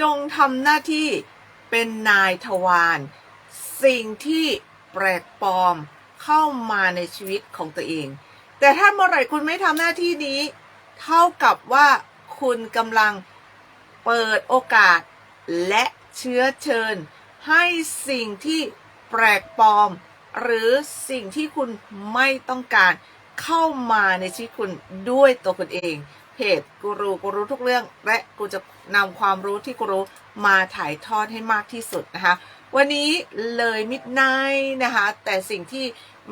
จงทำหน้าที่เป็นนายทวารสิ่งที่แปลกปลอมเข้ามาในชีวิตของตัวเอง แต่ถ้าเมื่อไหร่คุณไม่ทำหน้าที่นี้ เท่ากับว่าคุณกำลังเปิดโอกาส และเชื้อเชิญ ให้สิ่งที่แปลกปลอม หรือสิ่งที่คุณไม่ต้องการเข้ามาในชีวิตคุณด้วยตัวคุณเอง เพจกูรูกูรู้ทุกเรื่อง และกูจะนำความรู้ที่กูรู้มาถ่ายทอดให้มากที่สุดนะคะ วันนี้เลยมิดไนท์นะคะ แต่สิ่งที่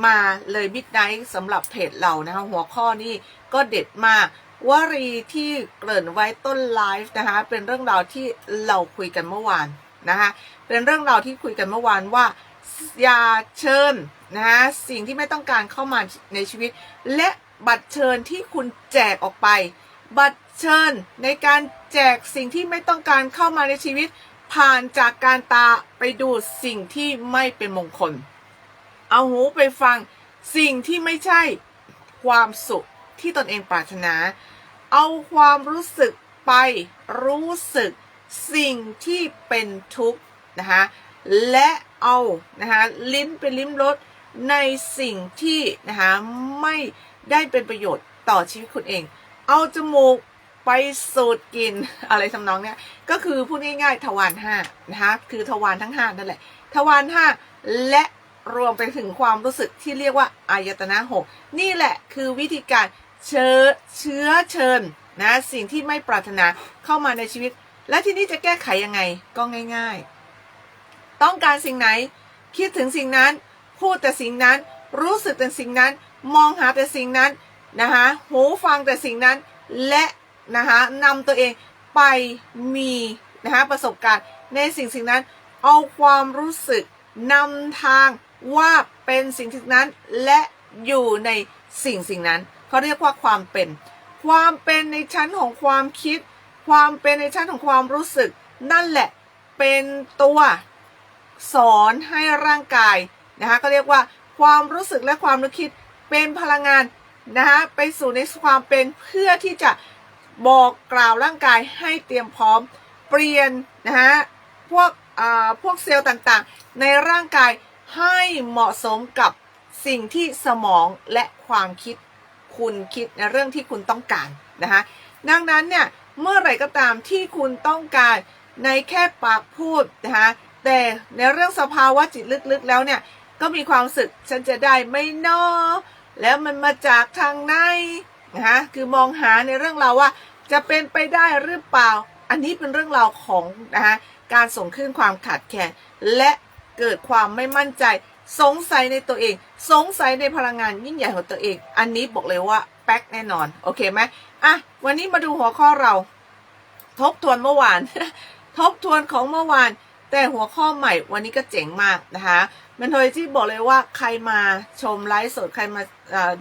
มาเลยมิดไนท์สำหรับเพจเรานะคะ หัวข้อนี้ก็เด็ดมากวรีที่เกริ่นไว้ต้นไลฟ์นะคะ เป็นเรื่องราวที่เราคุยกันเมื่อวานนะคะ เป็นเรื่องราวที่คุยกันเมื่อวานว่าอย่าเชิญนะคะสิ่งที่ไม่ต้องการเข้ามาในชีวิต และบัตรเชิญที่คุณแจกออกไป บัตรเชิญในการแจกสิ่งที่ไม่ต้องการเข้ามาในชีวิต ผ่านจากการตาไปดูสิ่งที่ไม่เป็นมงคล เอาหูไปฟังสิ่งที่ไม่ใช่ความสุขที่ตนเองปรารถนา เอาความรู้สึกไปรู้สึกสิ่งที่เป็นทุกข์นะคะและเอานะคะลิ้นไปลิ้มรสในสิ่งที่นะคะไม่ได้เป็นประโยชน์ต่อชีวิตคุณเอง เอาจมูกไปสูดกลินอะไรทำนองเนี้ยก็คือพูดง่ายๆทวารห้านะคะคือทวารทั้งห้านั่นแหละทวารห้าและรวมไปถึงความรู้สึกที่เรียกว่าอายตนะหกนี่แหละคือวิธีการเชื้อเชื้อเชิญนะสิ่งที่ไม่ปรารถนาเข้ามาในชีวิต และทีนี้จะแก้ไขยังไงก็ง่าย ๆ ต้องการสิ่งไหน คิดถึงสิ่งนั้น พูดแต่สิ่งนั้น รู้สึกแต่สิ่งนั้น มองหาแต่สิ่งนั้น นะคะหูฟังแต่สิ่งนั้นและนะคะนำตัวเองไปมีนะคะประสบการณ์ในสิ่งสิ่งนั้น เอาความรู้สึกนำทางว่าเป็นสิ่งสิ่งนั้นและอยู่ในสิ่งสิ่งนั้นเขาเรียกว่าความเป็น ความเป็นในชั้นของความคิด ความเป็นในชั้นของความรู้สึก นั่นแหละเป็นตัวสอนให้ร่างกายนะคะก็เรียกว่าความรู้สึกและความนึกคิดเป็นพลังงาน นะคะไปสู่ในความเป็นเพื่อที่จะบอกกล่าวร่างกายให้เตรียมพร้อมเปลี่ยนนะฮะพวกอ่าพวกเซลล์ต่างๆ ในร่างกายให้เหมาะสมกับสิ่งที่สมองและความคิดคุณคิดในเรื่องที่คุณต้องการนะคะดังนั้นเนี่ยเมื่อไหร่ก็ตามที่คุณต้องการในแค่ปากพูดนะคะแต่ในเรื่องสภาวะจิตลึกๆแล้วเนี่ยก็มีความสึกฉันจะได้ไม่นอ แล้วมันมาจากทางไหนนะคะคือมองหาในเรื่องราวว่าจะเป็นไปได้หรือเปล่า อันนี้เป็นเรื่องราวของนะคะการส่งขึ้นความขาดแคลนและเกิดความไม่มั่นใจ สงสัยในตัวเอง สงสัยในพลังงานยิ่งใหญ่ของตัวเอง อันนี้บอกเลยว่าแป๊กแน่นอน โอเคไหมอะวันนี้มาดูหัวข้อเรา ทบทวนเมื่อวาน ทบทวนของเมื่อวาน แต่หัวข้อใหม่วันนี้ก็เจ๋งมากนะคะมันโดยที่บอกเลยว่าใครมาชมไลฟ์สดใครมา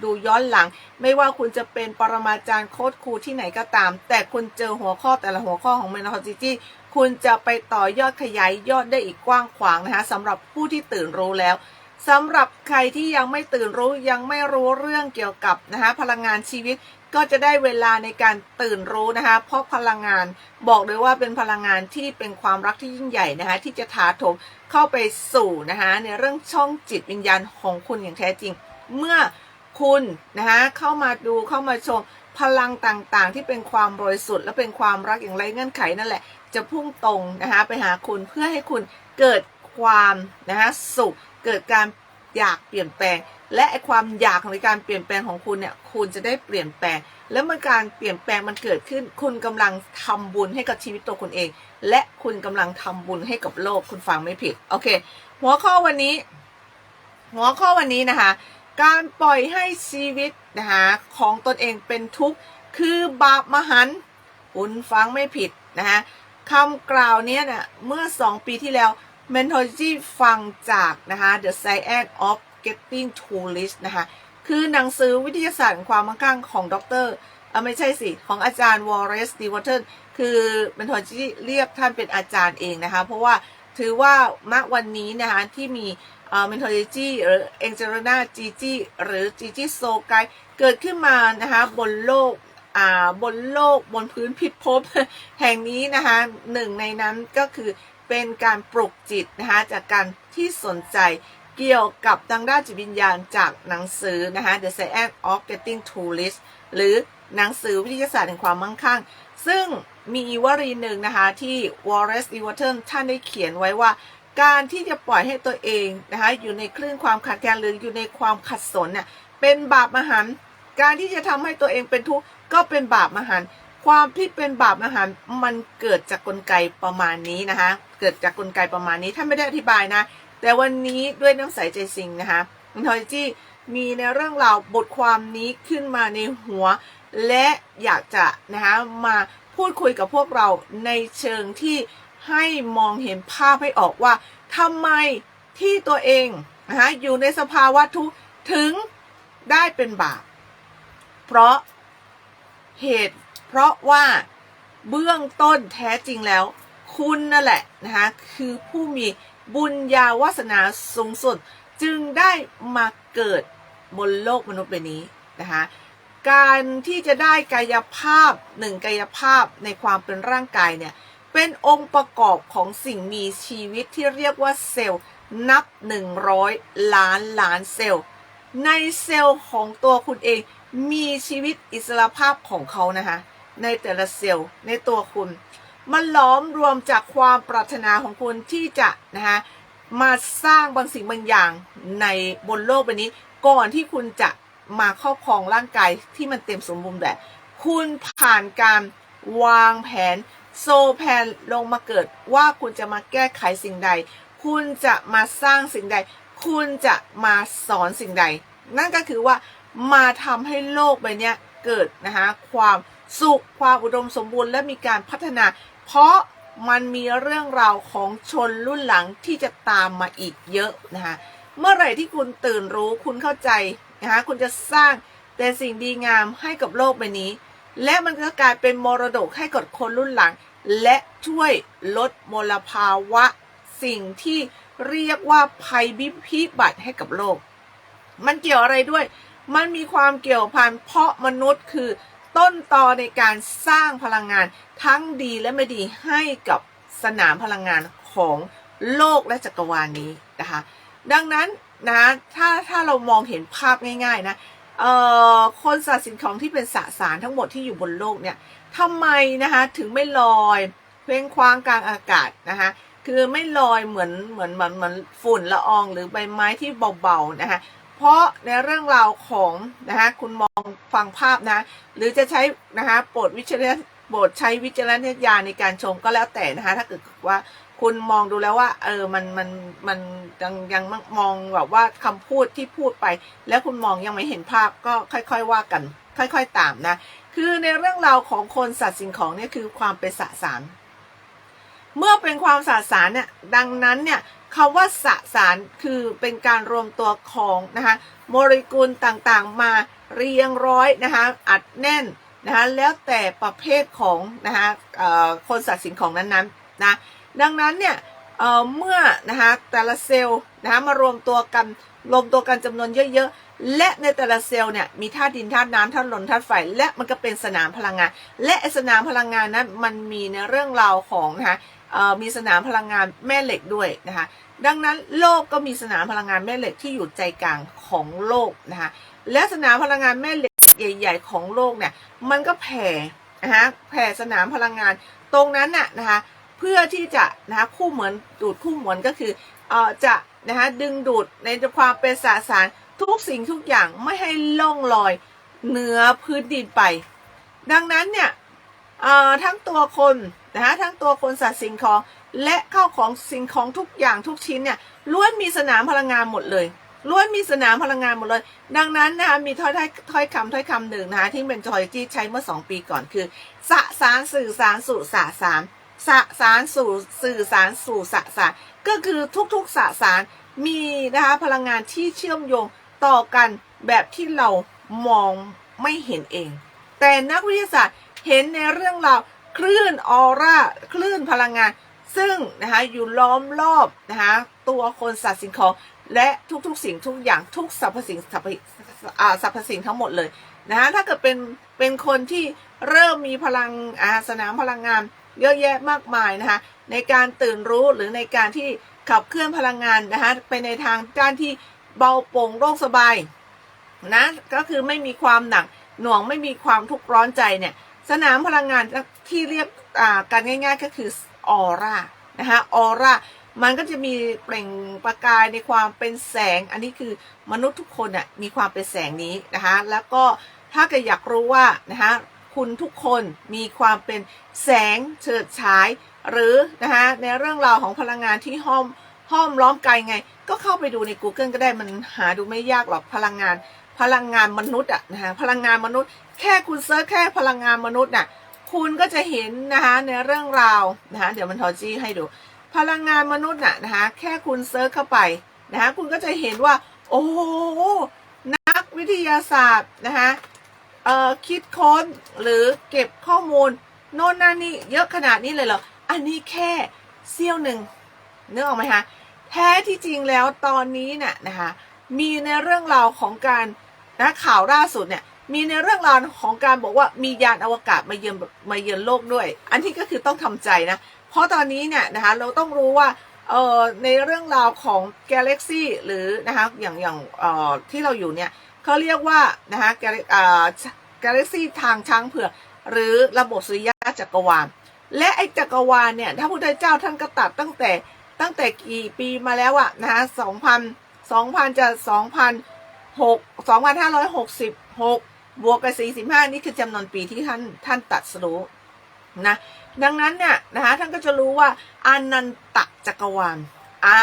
ดูย้อนหลัง ไม่ว่าคุณจะเป็นปรมาจารย์โค้ดครูที่ไหนก็ตาม แต่คุณเจอหัวข้อแต่ละหัวข้อของเมนทอจิจี้คุณจะไปต่อยอดขยายยอดได้อีกกว้างขวางนะคะสำหรับผู้ที่ตื่นรู้แล้วสำหรับใครที่ยังไม่ตื่นรู้ยังไม่รู้เรื่องเกี่ยวกับนะคะพลังงานชีวิต ก็จะได้เวลาในการตื่นรู้นะคะ เพราะพลังงานบอกเลยว่าเป็นพลังงานที่เป็นความรักที่ยิ่งใหญ่นะคะ ที่จะถาโถมเข้าไปสู่นะคะในเรื่องช่องจิตวิญญาณของคุณอย่างแท้จริง เมื่อคุณนะคะเข้ามาดูเข้ามาชมพลังต่างๆ ที่เป็นความบริสุทธิ์และเป็นความรักอย่างไรเงื่อนไขนั่นแหละ จะพุ่งตรงนะคะไปหาคุณเพื่อให้คุณเกิดความนะคะสุข เกิดการอยากเปลี่ยนแปลง และไอความอยากของการเปลี่ยนแปลงของคุณเนี่ย คุณจะได้เปลี่ยนแปลง แล้วเมื่อการเปลี่ยนแปลงมันเกิดขึ้น คุณกำลังทำบุญให้กับชีวิตตัวคุณเอง และคุณกำลังทำบุญให้กับโลก คุณฟังไม่ผิด โอเค หัวข้อวันนี้ หัวข้อวันนี้นะคะ การปล่อยให้ชีวิตนะคะของตนเองเป็นทุกข์คือบาปมหันต์คุณฟังไม่ผิดนะคะคำกล่าวเนี้ยเนี่ยเมื่อ 2 ปีที่แล้ว Mentology ฟังจากนะคะ The Science of Getting to Rich นะคะ คือหนังสือวิทยาศาสตร์ความมั่งคั่งของดรเออไม่ใช่สิ ของอาจารย์วอร์เรสดีวอเทนคือ Mentology เรียกท่านเป็นอาจารย์เองนะคะ เพราะว่าถือว่าณวันนี้นะคะที่มีเมนทอริจีหรือเอ็งเจอร์นาจีจีหรือจีจีโซไกเกิดขึ้นมานะคะบนโลกอ่าบนโลกบนพื้นพิภพแห่งนี้นะคะหนึ่งในนั้นก็คือเป็นการปลุกจิตนะคะจากการที่สนใจ เกี่ยวกับทางด้านจิตวิญญาณจากหนังสือนะคะ The Science of Getting to Rich หรือหนังสือวิทยาศาสตร์แห่งความมั่งคั่ง ซึ่งมีวลีหนึ่งนะคะที่ Wallace e w a r t o n ท่านได้เขียนไว้ว่า การที่จะปล่อยให้ตัวเองนะคะอยู่ในคลื่นความขัดแย้งหรืออยู่ในความขัดสนเนี่ยเป็นบาปมหันต์การที่จะทำให้ตัวเองเป็นทุกข์ก็เป็นบาปมหันต์ความที่เป็นบาปมหันต์มันเกิดจากกลไกประมาณนี้นะคะเกิดจากกลไกประมาณนี้ท่านไม่ได้อธิบายนะ แต่วันนี้ด้วยน้ำใสใจสิงนะคะคุณทอยจี้มีในเรื่องราวบทความนี้ขึ้นมาในหัว และอยากจะนะคะมาพูดคุยกับพวกเราในเชิงที่ให้มองเห็นภาพให้ออกว่าทำไมที่ตัวเองนะคะอยู่ในสภาวะทุกข์ถึงได้เป็นบาป เพราะเหตุ เพราะว่าเบื้องต้นแท้จริงแล้ว คุณนั่นแหละนะคะคือผู้มี บุญญาวาสนาสูงสุดจึงได้มาเกิดบนโลกมนุษย์ใบนี้นะคะการที่จะได้กายภาพหนึ่งกายภาพในความเป็นร่างกายเนี่ยเป็นองค์ประกอบของสิ่งมีชีวิตที่เรียกว่าเซลล์นับ 100 ล้านล้านเซลล์ ในเซลล์ของตัวคุณเองมีชีวิตอิสระภาพของเขานะคะในแต่ละเซลล์ในตัวคุณ มันล้อมรวมจากความปรารถนาของคุณที่จะนะคะมาสร้างบางสิ่งบางอย่างในบนโลกใบนี้ ก่อนที่คุณจะมาครอบครองร่างกายที่มันเต็มสมบูรณ์แบบคุณผ่านการวางแผนโซแพนลงมาเกิดว่าคุณจะมาแก้ไขสิ่งใด คุณจะมาสร้างสิ่งใด คุณจะมาสอนสิ่งใด นั่นก็คือว่ามาทำให้โลกใบนี้เกิดนะคะความสุขความอุดมสมบูรณ์และมีการพัฒนา เพราะมันมีเรื่องราวของชนรุ่นหลังที่จะตามมาอีกเยอะนะคะเมื่อไหร่ที่คุณตื่นรู้คุณเข้าใจนะคะคุณจะสร้างแต่สิ่งดีงามให้กับโลกใบนี้ และมันก็กลายเป็นมรดกให้กับคนรุ่นหลัง และช่วยลดมลภาวะ สิ่งที่เรียกว่าภัยพิบัติให้กับโลก มันเกี่ยวอะไรด้วย มันมีความเกี่ยวพันเพราะมนุษย์คือ ต้นตอในการสร้างพลังงานทั้งดีและไม่ดีให้กับสนามพลังงานของโลกและจักรวาลนนี้นะคะ ดังนั้นนะถ้าถ้าเรามองเห็นภาพง่าย ๆ นะเอ่อคนสัตว์สิ่งของที่เป็นสสารทั้งหมดที่อยู่บนโลกเนี่ยทำไมนะคะถึงไม่ลอยเคว้งคว้างกลางอากาศนะคะคือไม่ลอยเหมือนเหมือนเหมือนเหมือนฝุ่นละอองหรือใบไม้ที่เบาๆนะคะ เพราะในเรื่องราวของนะคะคุณมองฟังภาพนะ หรือจะใช้นะคะโปรดวิจารณโปรดใช้วิจารณญาณในการชมก็แล้วแต่นะคะถ้าเกิดว่าคุณมองดูแล้วว่า เออมันมันมันยังยังมองแบบว่าคำพูดที่พูดไป แล้วคุณมองยังไม่เห็นภาพก็ค่อย ๆ ว่ากัน ค่อย ๆ ตามนะ คือในเรื่องราวของคนสัตว์สิ่งของเนี่ยคือความเป็นสสาร เมื่อเป็นความสสารเนี่ยดังนั้นเนี่ย คำว่าสสารคือเป็นการรวมตัวของนะคะโมเลกุลต่างๆมาเรียงร้อยนะคะอัดแน่นนะคะแล้วแต่ประเภทของนะคะคนสัตว์สิ่งของนั้นๆนะดังนั้นเนี่ยเเมื่อนะคะแต่ละเซลล์นะคะมารวมตัวกันรวมตัวกันจำนวนเยอะๆ และในแต่ละเซลล์เนี่ยมีธาตุดินธาตุน้ำธาตุลมธาตุไฟและมันก็เป็นสนามพลังงาน และสนามพลังงานนั้นมันมีในเรื่องราวของนะคะ มีสนามพลังงานแม่เหล็กด้วยนะคะ ดังนั้นโลกก็มีสนามพลังงานแม่เหล็กที่อยู่ใจกลางของโลกนะคะ และสนามพลังงานแม่เหล็กใหญ่ ๆ ของโลกเนี่ย มันก็แผ่นะคะแผ่สนามพลังงานตรงนั้นน่ะนะคะ เพื่อที่จะนะคะคู่เหมือนดูดคู่เหมือนก็คือเอ่อจะนะคะดึงดูดในความเป็นสสารทุกสิ่งทุกอย่างไม่ให้ล่องลอยเหนือพื้นดินไป ดังนั้นเนี่ยทั้งตัวคน นะคะทั้งตัวคนสัตว์สิ่งของและเข้าของสิ่งของทุกอย่างทุกชิ้นเนี่ยล้วนมีสนามพลังงานหมดเลยล้วนมีสนามพลังงานหมดเลย ดังนั้นนะคะมีถ้อยถ้อยคำถ้อยคำหนึ่งนะคะที่เป็นจอยที่ใช้เมื่อสองปีก่อนคือสสารสื่อสารสู่สสารสสารสู่สื่อสารสู่สสารก็คือทุกๆสสารมีนะคะพลังงานที่เชื่อมโยงต่อกันแบบที่เรามองไม่เห็นเอง แต่นักวิทยาศาสตร์เห็นในเรื่องราว คลื่นออร่าคลื่นพลังงาน ซึ่งนะคะอยู่ล้อมรอบนะคะตัวคนสัตว์สิ่งของและทุกๆสิ่งทุกอย่างทุกสรรพสิ่งสรรพสรรพสิ่งทั้งหมดเลยนะคะถ้าเกิดเป็นเป็นคนที่เริ่มมีพลังอาสนามพลังงานเยอะแยะมากมายนะคะในการตื่นรู้หรือในการที่ขับเคลื่อนพลังงานนะคะไปในทางด้านที่เบาโปร่งโล่งสบายนะก็คือไม่มีความหนักหน่วงไม่มีความทุกข์ร้อนใจเนี่ย สนามพลังงานที่เรียกอ่ากันง่าย ๆ ก็คือออร่านะคะออร่ามันก็จะมีเปล่งประกายในความเป็นแสง อันนี้คือมนุษย์ทุกคนน่ะมีความเป็นแสงนี้นะคะแล้วก็ถ้าเกิดอยากรู้ว่านะคะคุณทุกคนมีความเป็นแสงเฉิดฉาย หรือนะคะในเรื่องราวของพลังงานที่ห้อมห้อมล้อมกายไง ก็เข้าไปดูใน Google ก็ได้มันหาดูไม่ยากหรอกพลังงาน พลังงานมนุษย์อะนะคะพลังงานมนุษย์ แค่คุณเซิร์ชแค่พลังงานมนุษย์น่ะคุณก็จะเห็นนะคะในเรื่องราวนะคะเดี๋ยวมันทอจี้ให้ดู พลังงานมนุษย์น่ะนะคะแค่คุณเซิร์ชเข้าไปนะคะคุณก็จะเห็นว่า โอ้โหนักวิทยาศาสตร์นะคะเอ่อคิดค้นหรือเก็บข้อมูลโน่นนั่นนี่เยอะขนาดนี้เลยเหรออันนี้แค่เสี้ยวหนึ่งนึกออกไหมคะแท้ที่จริงแล้วตอนนี้น่ะนะคะมีในเรื่องราวของการ นะข่าวล่าสุดเนี่ยมีในเรื่องราวของการบอกว่ามียานอวกาศมาเยือนมาเยือนโลกด้วย อันที่ก็คือต้องทำใจนะ เพราะตอนนี้เนี่ยนะคะเราต้องรู้ว่าเอ่อในเรื่องราวของกาแล็กซี่หรือนะคะอย่างอย่างเอ่อที่เราอยู่เนี่ยเขาเรียกว่านะคะกากาแล็กซี่ทางช้างเผือกหรือระบบสุริยะจักรวาล และไอ้จักรวาลเนี่ยถ้าพุทธเจ้าท่านก็ตัดตั้งแต่ตั้งแต่กี่ปีมาแล้วอะนะคะสองพันสองพันจะสองพัน หกสองพันห้าร้อยหกสิบหกบวกกับสี่สิบห้านี่คือจำนวนปีที่ท่านท่านตัดสรู้นะดังนั้นเนี่ยนะคะท่านก็จะรู้ว่าอนันตจักรวาลอา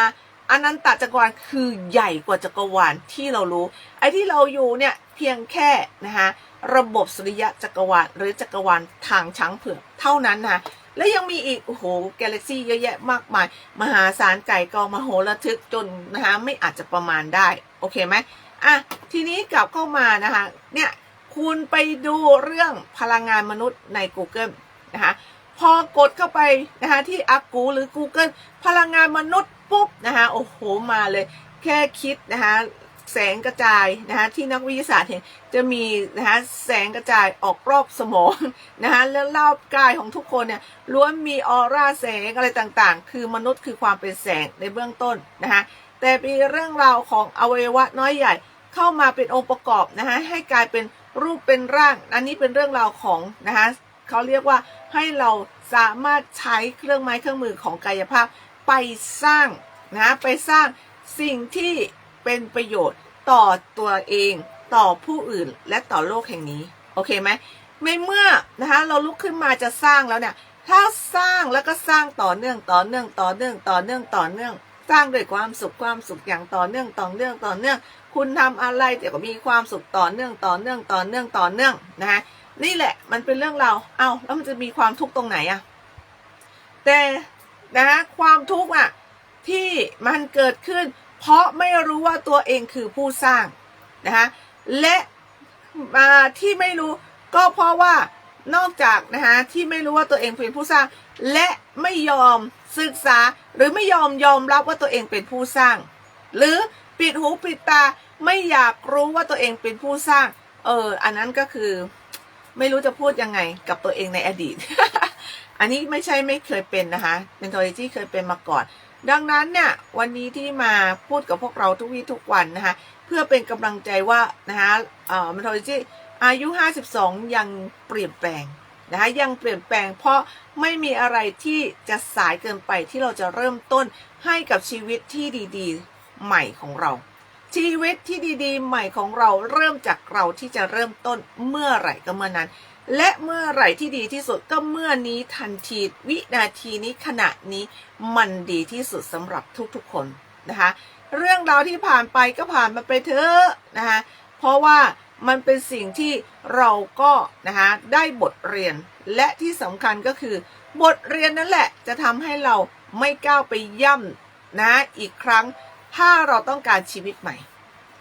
อนันตจักรวาลคือใหญ่กว่าจักรวาลที่เรารู้ ไอ้ที่เราอยู่เนี่ยเพียงแค่นะคะระบบสุริยะจักรวาลหรือจักรวาลทางช้างเผือกเท่านั้นนะและยังมีอีกโอ้โหกาแล็กซี่เยอะแยะมากมาย มหาศาลไก่กองมโหระทึกจนนะคะไม่อาจจะประมาณได้ โอเคไหม อะทีนี้กลับเข้ามานะคะ เนี่ยคุณไปดูเรื่องพลังงานมนุษย์ใน Google นะคะพอกดเข้าไปนะคะที่อากูหรือ Google พลังงานมนุษย์ปุ๊บนะคะโอ้โหมาเลย แค่คิดนะคะแสงกระจายนะคะที่นักวิทยาศาสตร์เห็นจะมีนะคะแสงกระจายออกรอบสมองนะคะแล้วรอบกายของทุกคนเนี่ยล้วนมีออร่าแสงอะไรต่างๆ คือมนุษย์คือความเป็นแสงในเบื้องต้นนะคะ แต่มีเรื่องราวของอวัยวะน้อยใหญ่เข้ามาเป็นองค์ประกอบนะคะให้กลายเป็นรูปเป็นร่าง อันนี้เป็นเรื่องราวของนะคะเขาเรียกว่าให้เราสามารถใช้เครื่องไม้เครื่องมือของกายภาพไปสร้างนะไปสร้างสิ่งที่เป็นประโยชน์ต่อตัวเอง ต่อผู้อื่นและต่อโลกแห่งนี้ โอเคไหมไม่เมื่อนะคะเราลุกขึ้นมาจะสร้างแล้วเนี่ยถ้าสร้างแล้วก็สร้างต่อเนื่องต่อเนื่องต่อเนื่องต่อเนื่องต่อเนื่อง สร้างด้วยความสุขความสุขอย่างต่อเนื่องต่อเนื่องต่อเนื่อง คุณทำอะไรเดี๋ยวก็มีความสุขต่อเนื่องต่อเนื่องต่อเนื่องต่อเนื่องนะฮะนี่แหละมันเป็นเรื่องเราเอาแล้วมันจะมีความทุกข์ตรงไหนอะแต่นะฮะความทุกข์อะที่มันเกิดขึ้น เพราะไม่รู้ว่าตัวเองคือผู้สร้างนะคะและมาที่ไม่รู้ก็เพราะว่านอกจากนะคะที่ไม่รู้ว่าตัวเองเป็นผู้สร้าง และ ไม่ยอมศึกษา หรือไม่ยอมยอมรับว่าตัวเองเป็นผู้สร้าง หรือปิดหูปิดตาไม่อยากรู้ว่าตัวเองเป็นผู้สร้าง เออ อันนั้นก็คือ ไม่รู้จะพูดยังไงกับตัวเองในอดีต อันนี้ไม่ใช่ไม่เคยเป็นนะคะ mentology เคยเป็นมาก่อน ดังนั้นเนี่ยวันนี้ที่มาพูดกับพวกเราทุกวี่ทุกวันนะคะเพื่อเป็นกำลังใจว่านะคะเอ่อ mentology อายุ 52 ยังเปลี่ยนแปลง นะคะยังเปลี่ยนแปลงเพราะไม่มีอะไรที่จะสายเกินไปที่เราจะเริ่มต้นให้กับชีวิตที่ดีๆ ใหม่ของเรา ชีวิตที่ดีๆ ใหม่ของเราเริ่มจากเราที่จะเริ่มต้นเมื่อไหร่ก็เมื่อนั้น และเมื่อไหร่ที่ดีที่สุดก็เมื่อนี้ทันทีวินาทีนี้ขณะนี้มันดีที่สุดสำหรับทุกๆคนนะคะเรื่องราวที่ผ่านไปก็ผ่านมาไปเถอะนะคะเพราะว่า มันเป็นสิ่งที่เราก็นะคะได้บทเรียนและที่สำคัญก็คือ บทเรียนนั่นแหละจะทำให้เราไม่ก้าวไปย่ำนะอีกครั้งถ้าเราต้องการชีวิตใหม่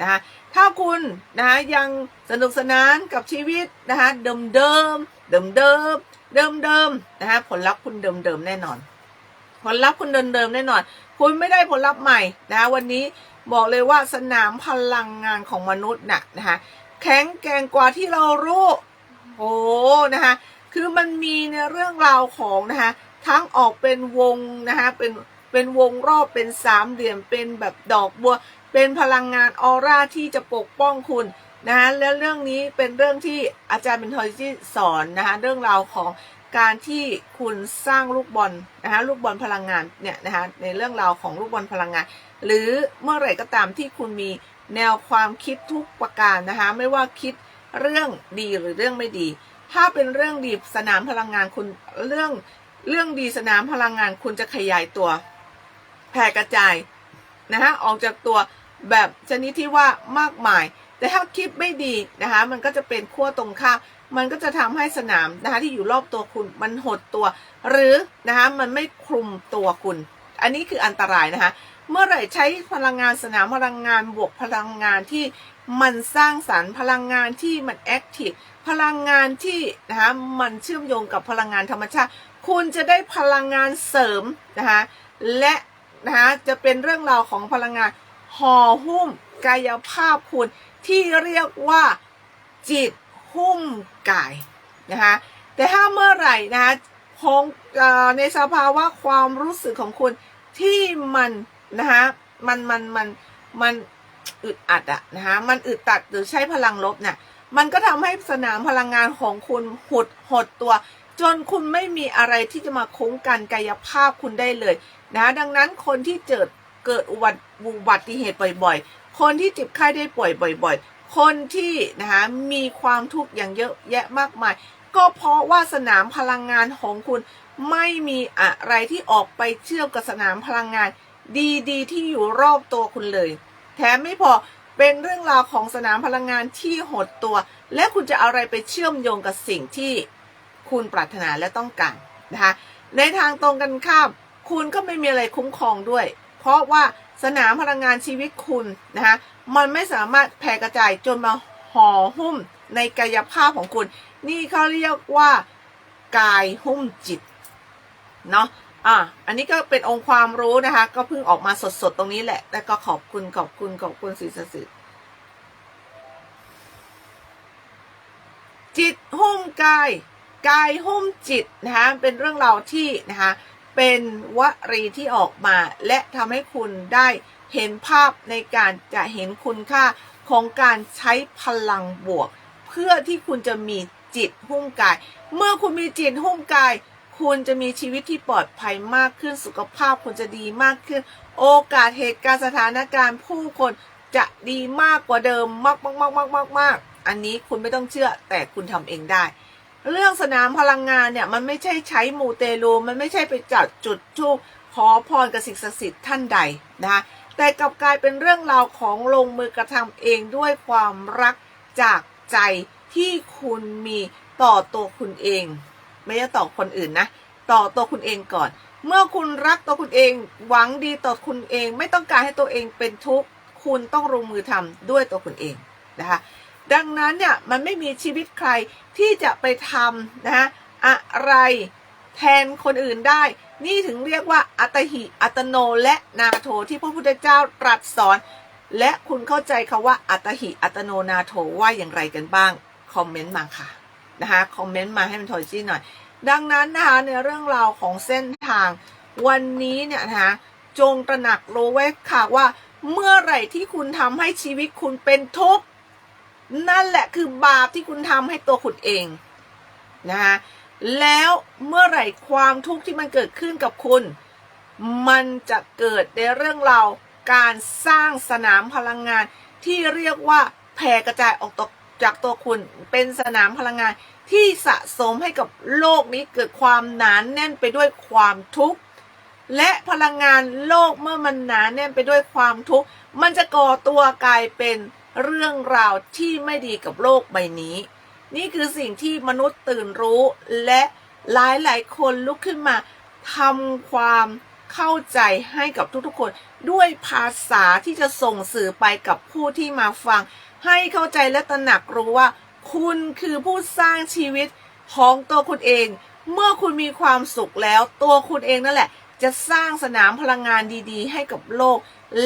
นะคะถ้าคุณนะะยังสนุกสนานกับชีวิตนะคะเดิมเดิมเดิมเดิมเดิมเดิมนะคะผลลัพธ์คุณเดิมเดิมแน่นอน ผลลัพธ์คุณเดิมเดิมแน่นอน คุณไม่ได้ผลลัพธ์ใหม่นะะวันนี้บอกเลยว่าสนามพลังงานของมนุษย์น่ะนะคะ แข็งแกร่งกว่าที่เรารู้โอ้นะคะคือมันมีในเรื่องราวของนะคะทั้งออกเป็นวงนะคะเป็นเป็นวงรอบเป็นสามเหลี่ยมเป็นแบบดอกบัว เป็นพลังงานออร่าที่จะปกป้องคุณนะคะแล้วเรื่องนี้เป็นเรื่องที่อาจารย์เป็นทอยที่สอนนะคะเรื่องราวของการที่คุณสร้างลูกบอลนะคะลูกบอลพลังงานเนี่ยนะคะในเรื่องราวของลูกบอลพลังงาน หรือเมื่อไหร่ก็ตามที่คุณมี แนวความคิดทุกประการนะคะ ไม่ว่าคิดเรื่องดีหรือเรื่องไม่ดี ถ้าเป็นเรื่องดีสนามพลังงานคุณเรื่องเรื่องดีสนามพลังงานคุณจะขยายตัวแผ่กระจายนะคะออกจากตัวแบบชนิดที่ว่ามากมาย แต่ถ้าคิดไม่ดีนะคะมันก็จะเป็นขั้วตรงข้ามมันก็จะทำให้สนามนะคะที่อยู่รอบตัวคุณมันหดตัว หรือนะคะมันไม่คลุมตัวคุณ อันนี้คืออันตรายนะคะ เมื่อไหร่ใช้พลังงานสนามพลังงานบวกพลังงานที่มันสร้างสรรค์พลังงานที่มันแอคทีฟพลังงานที่นะคะมันเชื่อมโยงกับพลังงานธรรมชาติ คุณจะได้พลังงานเสริมนะคะและนะคะจะเป็นเรื่องราวของพลังงานห่อหุ้มกายภาพคุณที่เรียกว่าจิตหุ้มกายนะคะแต่ถ้าเมื่อไหร่นะคะของในสภาวะความรู้สึกของคุณที่มัน นะคะมันมันมันมันอึดอัดอะนะคะมันอึดตัดหรือใช้พลังลบเนี่ยมันก็ทำให้สนามพลังงานของคุณหดหดตัว จนคุณไม่มีอะไรที่จะมาคุ้งกันกายภาพคุณได้เลยนะดังนั้นคนที่เกิดเกิดอุบัติอุบัติเหตุบ่อยๆ คนที่เจ็บไข้ได้ป่วยบ่อยๆ คนที่นะคะมีความทุกข์อย่างเยอะแยะมากมาย ก็เพราะว่าสนามพลังงานของคุณไม่มีอะไรที่ออกไปเชื่อมกับสนามพลังงาน ดีๆ ที่อยู่รอบตัวคุณเลย แถมไม่พอเป็นเรื่องราวของสนามพลังงานที่หดตัว และคุณจะอะไรไปเชื่อมโยงกับสิ่งที่คุณปรารถนาและต้องการนะคะในทางตรงกันข้าม คุณก็ไม่มีอะไรคุ้มครองด้วย เพราะว่าสนามพลังงานชีวิตคุณนะคะมันไม่สามารถแผ่กระจายจนมาห่อหุ้มในกายภาพของคุณ นี่เขาเรียกว่ากายหุ้มจิตเนาะ อะอันนี้ก็เป็นองค์ความรู้นะคะ ก็เพิ่งออกมาสดๆตรงนี้แหละแต่ก็ขอบคุณขอบคุณขอบคุณศิษย์ศิษย์จิตหุ้มกาย กายหุ้มจิตนะคะเป็นเรื่องราวที่นะคะเป็นวรีที่ออกมา และทำให้คุณได้เห็นภาพในการจะเห็นคุณค่าของการใช้พลังบวก เพื่อที่คุณจะมีจิตหุ้มกาย เมื่อคุณมีจิตหุ้มกาย คุณจะมีชีวิตที่ปลอดภัยมากขึ้นสุขภาพคุณจะดีมากขึ้น โอกาสเหตุการณ์สถานการณ์ผู้คนจะดีมากกว่าเดิมมากมากมากมากมากมากอันนี้คุณไม่ต้องเชื่อแต่คุณทำเองได้ เรื่องสนามพลังงานเนี่ยมันไม่ใช่ใช้มูเตลูมันไม่ใช่ไปจัดจุดทูปขอพรกับสิ่งศักดิ์สิทธิ์ท่านใดนะคะแต่กลับกลายเป็นเรื่องราวของลงมือกระทำเองด้วยความรักจากใจที่คุณมีต่อตัวคุณเอง ไม่ใช่ต่อคนอื่นนะ ต่อตัวคุณเองก่อน เมื่อคุณรักตัวคุณเอง หวังดีต่อคุณเอง ไม่ต้องการให้ตัวเองเป็นทุกข์ คุณต้องลงมือทำด้วยตัวคุณเองนะคะ ดังนั้นเนี่ยมันไม่มีชีวิตใครที่จะไปทำนะฮะอะไรแทนคนอื่นได้ นี่ถึงเรียกว่าอัตหิ อัตโน และนาโทที่พระพุทธเจ้าตรัสสอน และคุณเข้าใจคาว่าอัตหิ อัตโนนาโทว่าอย่างไรกันบ้าง คอมเมนต์มาค่ะ นะคะคอมเมนต์มาให้มันทอยซี่หน่อย ดังนั้นนะคะในเรื่องราวของเส้นทางวันนี้เนี่ยนะคะจงตระหนักรู้ไว้ค่ะว่าเมื่อไหร่ที่คุณทำให้ชีวิตคุณเป็นทุกข์นั่นแหละคือบาปที่คุณทำให้ตัวคุณเองนะคะแล้วเมื่อไหร่ความทุกข์ที่มันเกิดขึ้นกับคุณ มันจะเกิดในเรื่องราวการสร้างสนามพลังงานที่เรียกว่าแผ่กระจายออกตก จากตัวคุณเป็นสนามพลังงานที่สะสมให้กับโลกนี้เกิดความหนานแน่นไปด้วยความทุกข์และพลังงานโลกเมื่อมันหนาแน่นไปด้วยความทุกข์มันจะก่อตัวกลายเป็นเรื่องราวที่ไม่ดีกับโลกใบนี้ นี่คือสิ่งที่มนุษย์ตื่นรู้และหลายหลายคนลุกขึ้นมาทำความเข้าใจให้กับทุกๆคน ด้วยภาษาที่จะส่งสื่อไปกับผู้ที่มาฟัง ให้เข้าใจและตระหนักรู้ว่า คุณคือผู้สร้างชีวิตของตัวคุณเอง เมื่อคุณมีความสุขแล้ว ตัวคุณเองนั่นแหละ จะสร้างสนามพลังงานดีๆ ให้กับโลก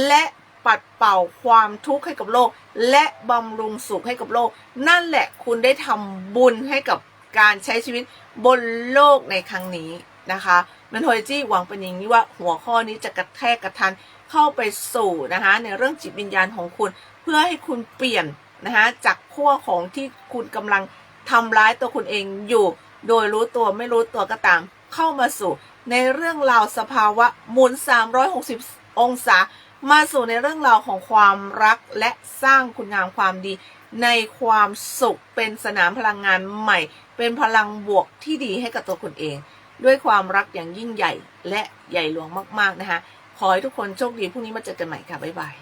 และปัดเป่าความทุกข์ให้กับโลก และบำรุงสุขให้กับโลก นั่นแหละคุณได้ทำบุญให้กับการใช้ชีวิตบนโลกในครั้งนี้นะคะมันโฮจี้หวังเป็นอย่างนี้ว่าหัวข้อนี้จะกระแทกกระทัน เข้าไปสู่นะคะในเรื่องจิตวิญญาณของคุณ เพื่อให้คุณเปลี่ยนนะคะจากขั้วของที่คุณกำลังทำร้ายตัวคุณเองอยู่ โดยรู้ตัวไม่รู้ตัวก็ตาม เข้ามาสู่ในเรื่องราวสภาวะหมุน 360 องศา มาสู่ในเรื่องราวของความรักและสร้างคุณงามความดี ในความสุขเป็นสนามพลังงานใหม่ เป็นพลังบวกที่ดีให้กับตัวคุณเอง ด้วยความรักอย่างยิ่งใหญ่และใหญ่หลวงมากๆนะคะ ขอให้ทุกคนโชคดีพรุ่งนี้มาเจอกันใหม่ค่ะบ๊ายบาย